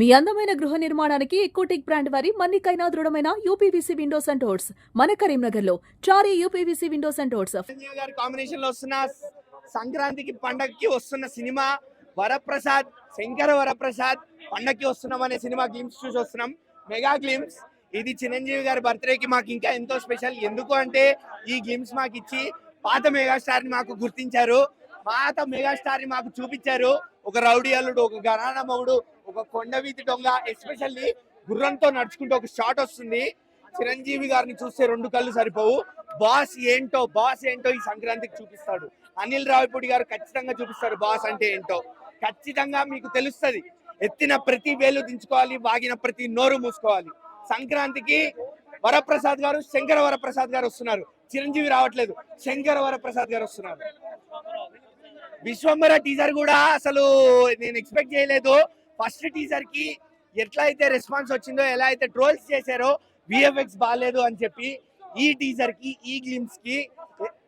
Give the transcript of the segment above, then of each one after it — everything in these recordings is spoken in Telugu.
మీ అందమైన గృహ నిర్మాణానికి ఎకోటెక్ బ్రాండ్ వారి మన్నికైనా దృఢమైన యూపీవీసీ విండోస్ అండ్ డోర్స్ మన కరీంనగర్లో Chary UPVC windows and doors కాంబినేషన్లో వస్తున్న సంక్రాంతికి పండగకి వస్తున్న సినిమా వరప్రసాద్ శంకర వరప్రసాద్ పండగకి వస్తున్నాం అనే సినిమా గ్లిమ్స్ చూసి వస్తున్నాం. మెగా గ్లిమ్స్ ఇది చిరంజీవి గారి బర్త్డేకి మాకు ఇంకా ఎంతో స్పెషల్. ఎందుకు అంటే ఈ గ్లిమ్స్ మాకు ఇచ్చి పాత మెగాస్టార్ని మాకు గుర్తించారు. పాత మెగాస్టార్ని మాకు చూపించారు. ఒక రౌడీ అల్లుడు ఒక గరాణ మగుడు ఒక కొండవీతి దొంగ ఎస్పెషల్లీ గుర్రంతో నడుచుకుంటూ ఒక షాట్ వస్తుంది. చిరంజీవి గారిని చూస్తే రెండు కళ్ళు సరిపోవు. బాస్ ఏంటో బాస్ ఏంటో ఈ సంక్రాంతికి చూపిస్తాడు. అనిల్ రావిపూడి గారు ఖచ్చితంగా చూపిస్తారు బాస్ అంటే ఏంటో. ఖచ్చితంగా మీకు తెలుస్తది. ఎత్తిన ప్రతి వేలు దించుకోవాలి వాగిన ప్రతి నోరు మూసుకోవాలి. సంక్రాంతికి వరప్రసాద్ గారు శంకర వరప్రసాద్ గారు వస్తున్నారు. చిరంజీవి రావట్లేదు. శంకర వరప్రసాద్ గారు వస్తున్నారు. విశ్వంబర టీజర్ కూడా అసలు నేను ఎక్స్పెక్ట్ చేయలేదు. ఫస్ట్ టీజర్కి ఎట్లా అయితే రెస్పాన్స్ వచ్చిందో ఎలా అయితే ట్రోల్స్ చేశారో విఎఫ్ఎక్స్ బాగాలేదు అని చెప్పి ఈ టీజర్కి ఈ గ్లిమ్స్కి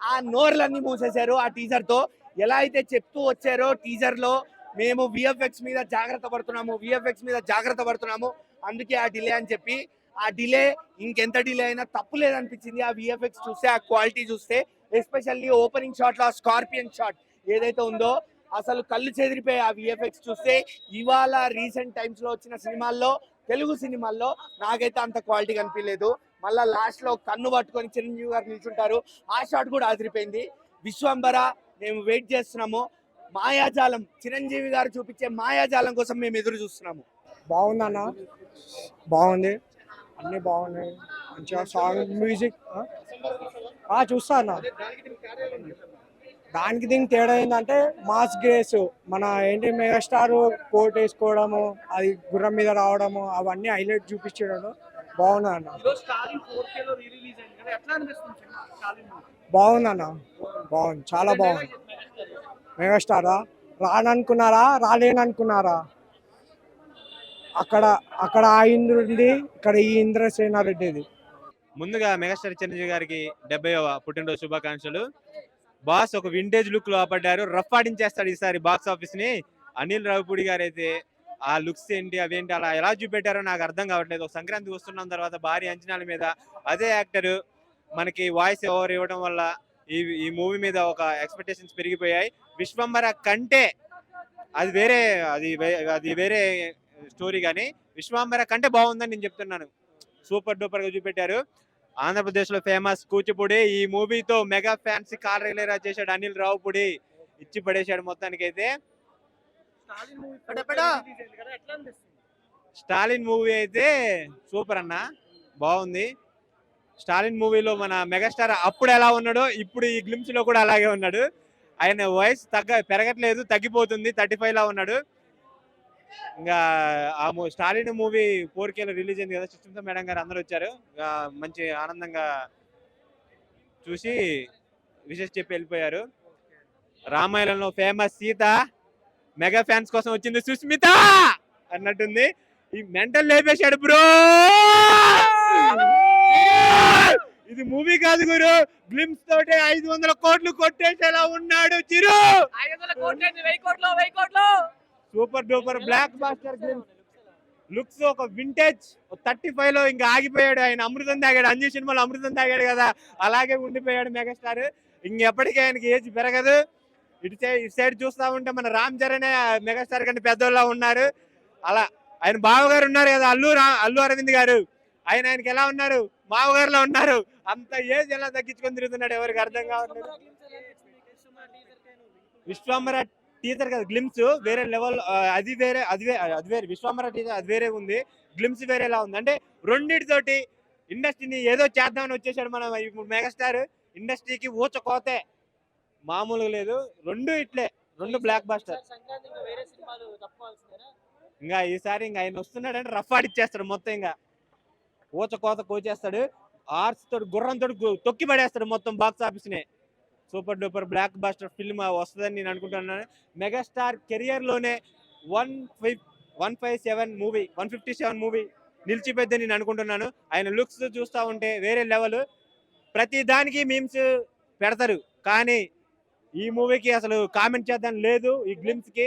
ఆ నోర్లన్నీ మూసేశారు ఆ టీజర్తో ఎలా అయితే చెప్తూ వచ్చారో టీజర్లో మేము విఎఫ్ఎక్స్ మీద జాగ్రత్త పడుతున్నాము విఎఫ్ఎక్స్ మీద జాగ్రత్త పడుతున్నాము. అందుకే ఆ డిలే అని చెప్పి ఆ డిలే ఇంకెంత డిలే అయినా తప్పు లేదనిపించింది. ఆ విఎఫ్ఎక్స్ చూస్తే ఆ క్వాలిటీ చూస్తే ఎస్పెషల్లీ ఓపెనింగ్ షాట్లో ఆ స్కార్పియన్ షాట్ ఏదైతే ఉందో అసలు కళ్ళు చెదిరిపోయి ఆ విఎఫ్ఎక్స్ చూస్తే. ఇవాళ రీసెంట్ టైమ్స్లో వచ్చిన సినిమాల్లో తెలుగు సినిమాల్లో నాకైతే అంత క్వాలిటీ కనిపించలేదు. మళ్ళా లాస్ట్లో కన్ను పట్టుకొని చిరంజీవి గారు నిల్చుంటారు. ఆ షాట్ కూడా ఆదిరిపోయింది విశ్వంబర మేము వెయిట్ చేస్తున్నాము. మాయాజాలం చిరంజీవి గారు చూపించే మాయాజాలం కోసం మేము ఎదురు చూస్తున్నాము. బాగుందన్న బాగుంది. అన్నీ బాగున్నాయి. మంచిగా సాంగ్ మ్యూజిక్ చూస్తా అన్న. దానికి దీనికి తేడా ఏంటంటే మాస్ గ్రేస్ మన ఏంటి మెగాస్టార్ కోట్ వేసుకోవడము అది గుర్రం మీద రావడము అవన్నీ హైలైట్ చూపించడం బాగుంది అన్న. బాగుంది అన్న. బాగుంది. చాలా బాగుంది. మెగాస్టారా? రాననుకున్నారా? రాలేననుకున్నారా? అక్కడ అక్కడ ఆ ఇంద్రుడిది ఇక్కడ ఈ ఇంద్రసేన రెడ్డిది ముందుగా మెగాస్టార్ చిరంజీవి గారికి డెబ్బైవ పుట్టినరోజు శుభాకాంక్షలు. బాస్ ఒక వింటేజ్ లుక్లో ఆపడ్డారు. రఫ్ ఆడించేస్తాడు ఈసారి బాక్స్ ఆఫీస్ని. అనిల్ రావిపూడి గారు అయితే ఆ లుక్స్ ఏంటి అవేంటి అలా ఎలా చూపెట్టారో నాకు అర్థం కావట్లేదు. ఒక సంక్రాంతి వస్తున్నాం తర్వాత భారీ అంచనాల మీద అదే యాక్టర్ మనకి వాయిస్ ఓవర్ ఇవ్వడం వల్ల ఈ ఈ మూవీ మీద ఒక ఎక్స్పెక్టేషన్స్ పెరిగిపోయాయి. విశ్వంబర కంటే అది వేరే అది అది వేరే స్టోరీ కానీ విశ్వంబర కంటే బాగుందని నేను చెప్తున్నాను. సూపర్ డూపర్గా చూపెట్టారు. ఆంధ్రప్రదేశ్లో ఫేమస్ కూచిపూడి. ఈ మూవీతో మెగా ఫ్యాన్స్ కాల్ రిలేరా చేశాడు అనిల్ రావుపూడి. ఇచ్చి పడేశాడు మొత్తానికి అయితే స్టాలిన్ మూవీ అయితే సూపర్ అన్న బాగుంది. స్టాలిన్ మూవీలో మన మెగాస్టార్ అప్పుడు ఎలా ఉన్నాడో ఇప్పుడు ఈ గ్లిమ్స్లో కూడా అలాగే ఉన్నాడు. ఆయన వయసు తగ్గ పెరగట్లేదు తగ్గిపోతుంది థర్టీ ఫైవ్ లా ఉన్నాడు. ఇంకా ఆ స్టాలిన్ మూవీ ఫోర్ కేలో రిలీజ్ అయింది కదా సుష్మిత మేడం గారు అందరూ వచ్చారు. మంచి ఆనందంగా చూసి విశేష చెప్పి వెళ్ళిపోయారు. రామాయణంలో ఫేమస్ సీత మెగా ఫ్యాన్స్ కోసం వచ్చింది సుస్మిత అన్నట్టుంది. ఈ మెంటల్ లేపేశాడు బ్రో! ఇది మూవీ కాదు గురు. గ్లిమ్స్ తోటే ఐదు వందల కోట్లు కొట్టేసేలా ఉన్నాడు Chiru. Super duper block buster looks ఒక వింటేజ్ థర్టీ ఫైవ్లో ఇంకా ఆగిపోయాడు ఆయన అమృతం తాగాడు అంజు సినిమాలో అమృతం తాగాడు కదా అలాగే ఉండిపోయాడు మెగాస్టార్ ఇంకెప్పటికీ ఆయనకి ఏజ్ పెరగదు ఇటు సైడ్ ఇటు సైడ్ చూస్తా ఉంటే మన రామ్ చరణ్ మెగాస్టార్ కంటే పెద్దోళ్ళ ఉన్నారు అలా ఆయన బావగారు ఉన్నారు కదా అల్లు రా అల్లు అరవింద్ గారు ఆయన ఆయనకి ఎలా ఉన్నారు మావగారులో ఉన్నారు అంత ఏజ్ ఎలా తగ్గించుకొని తిరుగుతున్నాడు ఎవరికి అర్థం కావట్లేదు విశ్వాంబర టీచర్ కదా గ్లిమ్స్ వేరే లెవెల్ అది వేరే అది అది వేరే విశ్వాంబర టీచర్ అది వేరే ఉంది. గ్లిమ్స్ వేరేలా ఉంది. అంటే రెండింటితోటి ఇండస్ట్రీని ఏదో చేద్దామని వచ్చేసాడు మన ఇప్పుడు మెగాస్టార్ ఇండస్ట్రీకి ఊచ కోతే మామూలుగా లేదు. రెండు ఇట్లే రెండు బ్లాక్ బాస్టర్ ఇంకా ఈసారి ఇంకా ఆయన వస్తున్నాడంటే రఫ్ ఆడిచ్చేస్తాడు మొత్తం ఇంకా. ఊచ కోత కోచేస్తాడు. ఆర్ట్స్ తోటి గుర్రం తోటి గు- తొక్కి పడేస్తాడు మొత్తం బాక్స్ ఆఫీస్ని. Super duper block buster film వస్తుందని నేను అనుకుంటున్నాను. Megastar కెరియర్లోనే one five one five seven movie one fifty seven movie నిలిచిపోద్దని నేను అనుకుంటున్నాను. ఆయన లుక్స్ చూస్తా ఉంటే వేరే లెవెల్. ప్రతి దానికి మీమ్స్ పెడతారు. కానీ ఈ మూవీకి అసలు కామెంట్ చేద్దాం లేదు ఈ గ్లిమ్స్కి